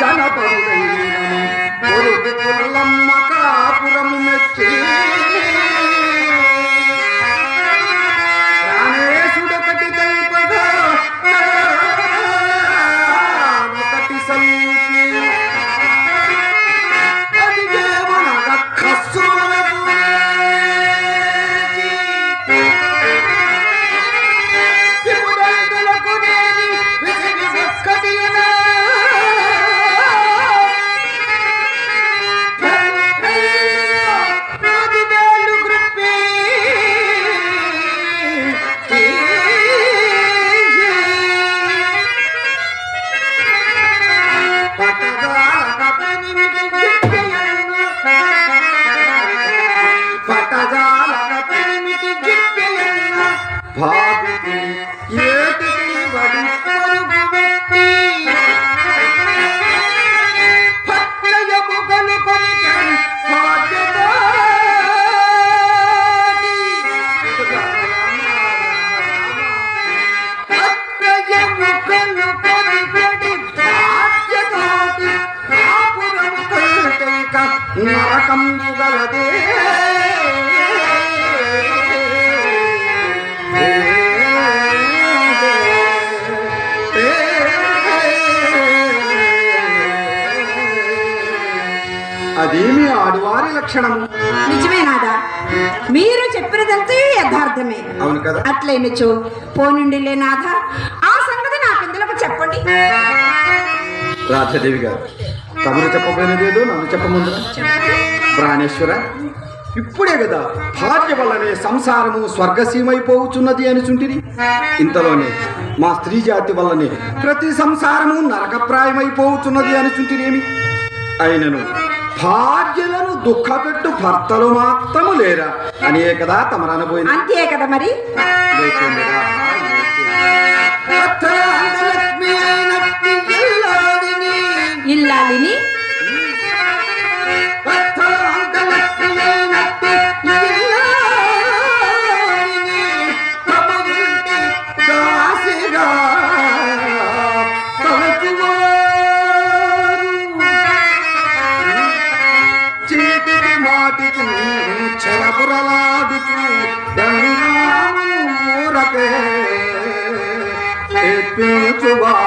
జనపరుడైన కాపురము మెచ్చి లక్షణము నిజమే నాదా? మీరు చెప్పినదంతా యథార్థమే. అవును కదా. అట్లయినచో పోనుండిలే నాథ. ఆ సంగతి నాకెందులకు చెప్పండి. రాధాదేవి గారు తమరు చెప్పబోయినదేదో నన్ను చెప్పముందురా ప్రాణేశ్వర ఇప్పుడే కదా భార్య వల్లనే సంసారము స్వర్గసీమైపోవుచున్నది అని చుంటిరి. ఇంతలోనే మా స్త్రీ జాతి వల్లనే ప్రతి సంసారము నరకప్రాయమైపోవుచున్నది అని చుంటిరేమి? అయినను భార్యలను దుఃఖపెట్టు భర్తలు మాత్రము లేరా? అనే కదా తమరు అనబోయింది అంతే కదా మరి? ఇల్లాలిని. ఎప్పించువారు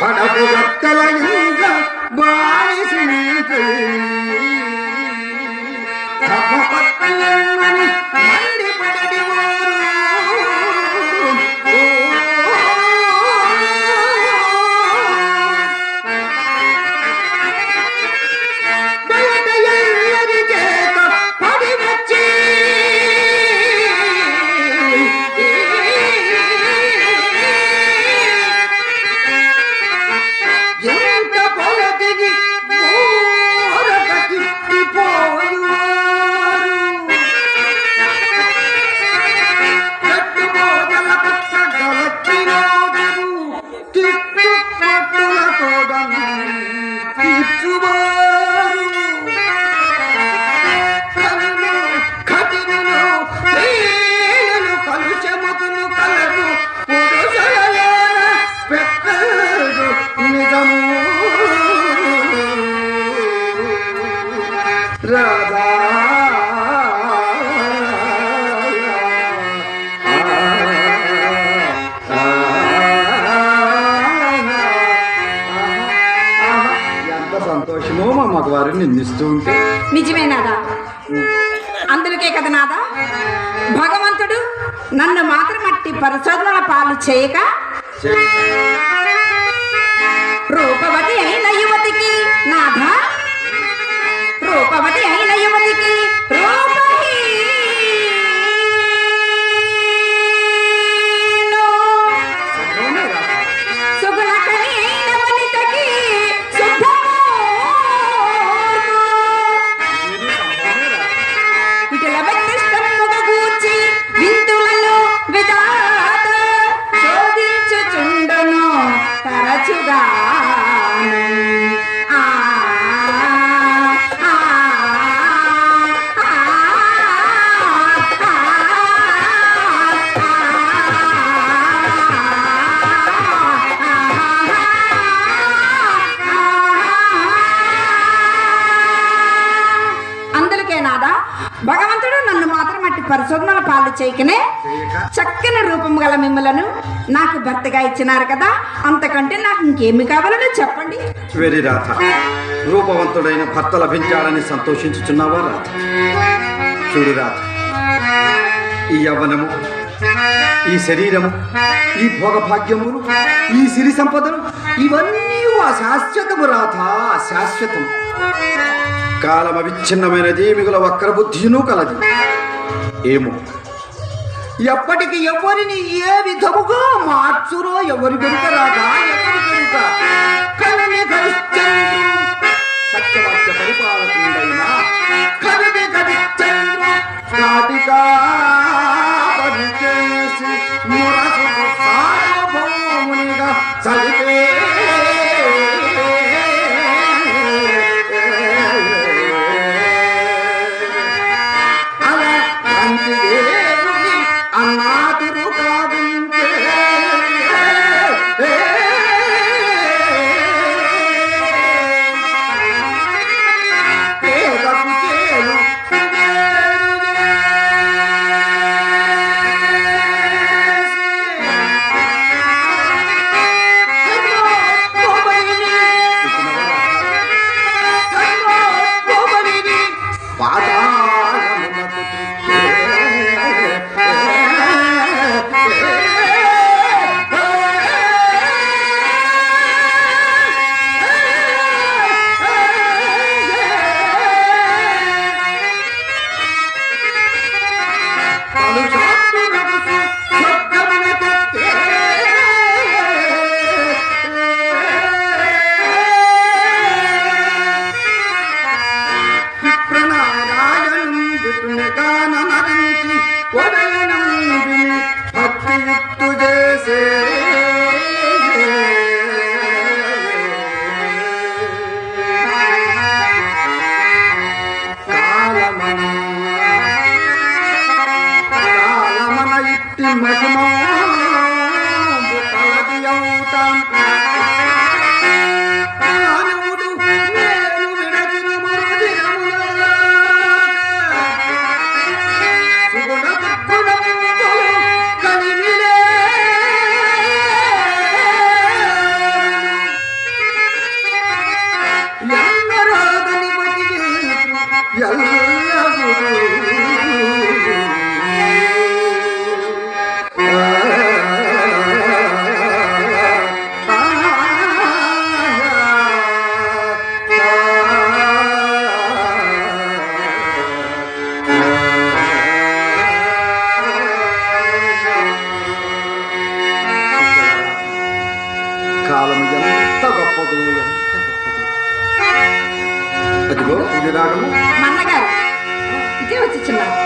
కడపు గట్టల బానిసి నిందిస్తూ ఉంటే నిజమే నాదా అందులకే కదా నాదా? భగవంతుడు నన్ను మాత్రం అట్టి పరిశోధనల పాలు చేయక చేయకనే చక్కని రూపం గల మిమ్మలను నాకు భర్తగా ఇచ్చినారు కదా అంతకంటే నాకు ఇంకేమి కావాలో చెప్పండి. వెరి రాధ. రూపవంతుడైన భర్త లభించాలని సంతోషించుచున్నావా రాధ? చూడు రాధ. ఈ యవ్వనము ఈ శరీరము ఈ భోగభాగ్యములు ఈ సిరి సంపదలు ఇవన్నీ శాశ్వతము రాధ శాశ్వతం కాలం అవిచ్ఛిన్నమైనది మిగుల వక్ర బుద్ధిను కలది. ఏమో ఎప్పటికి ఎవరిని ఏ విధముగా మార్చురో ఎవరి వెనుక రాదా ఎవరి వెనుక కవిని గరిశ్చంద్రు భక్తియుక్తు చేసే కాలమన కాలమన ఇట్టి మహిమో కలది అవుతాం ఇదిగో ఇది రాగము మన్నగారు ఇదే వచ్చి చిన్నారు.